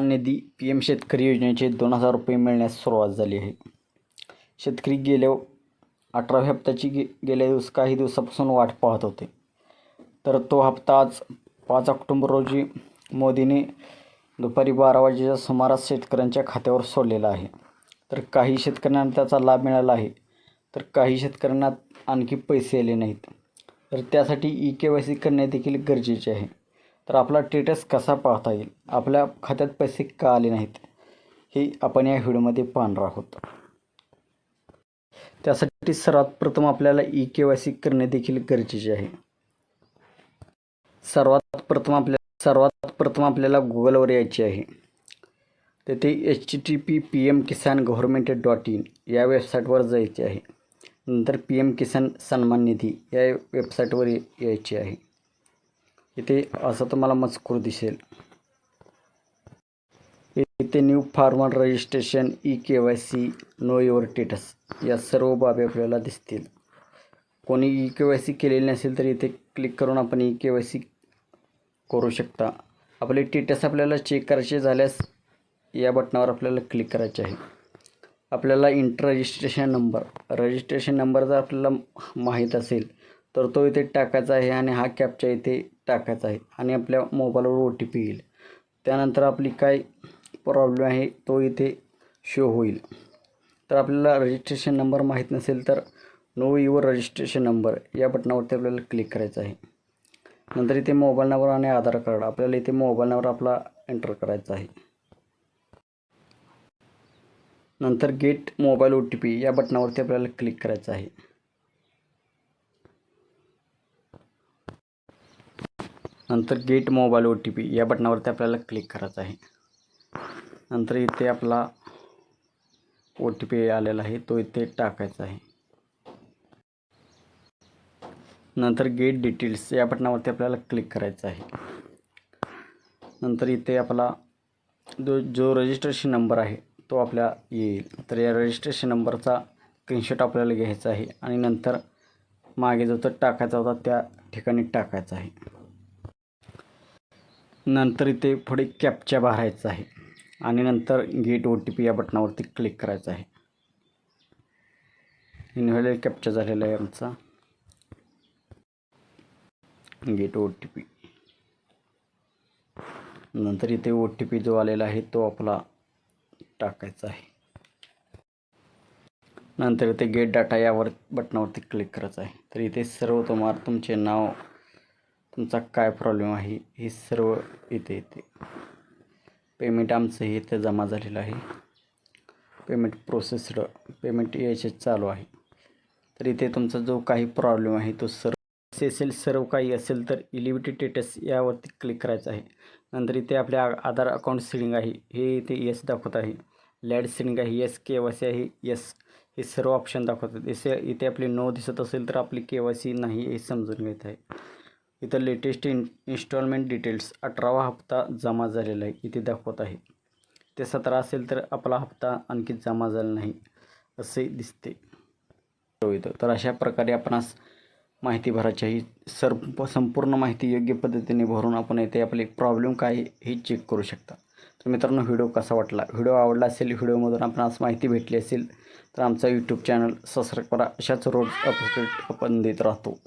निधी P M शेतकरी योजनेचे दोन हजार रुपये मिळण्यास सुरुवात झाली आहे. शेतकरी गेल्या अठराव्या हप्त्याची गे गेल्या दिवस काही दिवसापासून वाट पाहत होते. तर तो हप्ता आज पाच ऑक्टोंबर रोजी मोदीने दुपारी बारा वाजेच्या सुमारास शेतकऱ्यांच्या खात्यावर सोडलेला आहे. तर काही शेतकऱ्यांना त्याचा लाभ मिळाला आहे. तर काही शेतकऱ्यांना आणखी पैसे आले नाहीत. तर त्यासाठी ई के वाय सी करणे देखील गरजेचे आहे. तर आपला स्टेटस कसा पाहता येईल? आपल्या खात्यात पैसे का आले नाहीत? हे आपण या व्हिडिओमध्ये पाहणार आहोत. त्यासाठी सर्वात प्रथम आपल्याला ई के वाय सी करणे देखील गरजेचे आहे. सर्वात प्रथम आपल्या सर्वात प्रथम आपल्याला गुगलवर यायचे आहे. तेथे H T P P M Kisan government dot in या वेबसाईटवर जायचे आहे. नंतर पी एम किसान सन्मान निधी या वेबसाईटवर यायचे आहे. इथे असं तुम्हाला मजकूर दिसेल. इथे new farmer registration e K Y C know your status या सर्व बाबी आपल्याला दिसतील. कोणी ई के वाय सी केलेली नसेल तर इथे क्लिक करून आपण ई के वाय सी करू शकता. आपले स्टेटस आपल्याला चेक करायचे झाल्यास या बटनावर आपल्याला क्लिक करायचे आहे. आपल्याला enter registration number registration number जर आपल्याला माहीत असेल तर तो इथे टाकायचा आहे आणि हा कॅपचा इथे टाकायचा आहे. आणि आपल्या मोबाईलवर ओ टी पी येईल. त्यानंतर आपली काय प्रॉब्लेम आहे तो इथे शो होईल. तर आपल्याला रजिस्ट्रेशन नंबर माहीत नसेल तर नो युअर रजिस्ट्रेशन नंबर या बटनावरती आपल्याला क्लिक करायचं आहे. नंतर इथे मोबाईल नंबर आणि आधार कार्ड आपल्याला इथे मोबाईल नंबर आपला एंटर करायचा आहे. नंतर get mobile O T P या बटनावरती आपल्याला क्लिक करायचं आहे. नंतर get mobile O T P या बटनावरती आपल्याला क्लिक करायचं आहे. नंतर इथे आपला ओ टी पी आलेला आहे तो इथे टाकायचा आहे. नंतर गेट डिटेल्स या बटनावरती आपल्याला क्लिक करायचं आहे. नंतर इथे आपला जो जो रजिस्ट्रेशन नंबर आहे तो आपल्या येईल. तर या रजिस्ट्रेशन नंबरचा स्क्रीनशॉट आपल्याला घ्यायचा आहे आणि नंतर मागे जो तो टाकायचा होता त्या ठिकाणी टाकायचा आहे. नंतर इथे पुढे कॅपच्या भरायचा आहे. आणि नंतर गेट ओ टी पी या बटनावरती क्लिक करायचं आहे. इनव्हॅलिड कॅप्चा झालेला आहे आमचा. गेट ओ टी पी नंतर इथे ओ टी पी जो आलेला आहे तो आपला टाकायचा आहे. नंतर इथे गेट डाटा यावर बटनावरती क्लिक करायचं आहे. तर इथे सर्व तुम्हाला तुमचे नाव तुमचा काय प्रॉब्लेम आहे हे सर्व इथे येते. पेमेंट आमचं हे इथे जमा झालेलं आहे. पेमेंट प्रोसेस्ड पेमेंट यायचे चालू आहे. तर इथे तुमचा जो काही प्रॉब्लेम आहे तो सर्व असेल सर्व काही असेल तर इलिव्हिटी स्टेटस यावरती क्लिक करायचं आहे. नंतर इथे आपल्या आधार अकाउंट सिडिंग आहे हे इथे येस दाखवत आहे. लॅड सेटिंग आहे येस के वाय सी आहे येस हे सर्व ऑप्शन दाखवतात. इथे इथे आपली नो दिसत असेल तर आपली के वाय सी नाही हे समजून घेत आहे. इथं लेटेस्ट इन इन्स्टॉलमेंट डिटेल्स अठरावा हप्ता जमा झालेला आहे. इथे दाखवत आहे. ते सतरा असेल तर आपला हप्ता आणखी जमा झाला नाही असे दिसते. इथं. तर अशा प्रकारे आपणास माहिती भरायची ही सर्व संपूर्ण माहिती योग्य पद्धतीने भरून आपण येथे आपले प्रॉब्लेम काय हे चेक करू शकता. तर मित्रांनो व्हिडिओ कसा वाटला? व्हिडिओ आवडला असेल व्हिडिओमधून आपणास माहिती भेटली असेल तर आमचा यूट्यूब चॅनल सबस्क्राईब करा. अशाच रोज अपडेट आपण देत राहतो.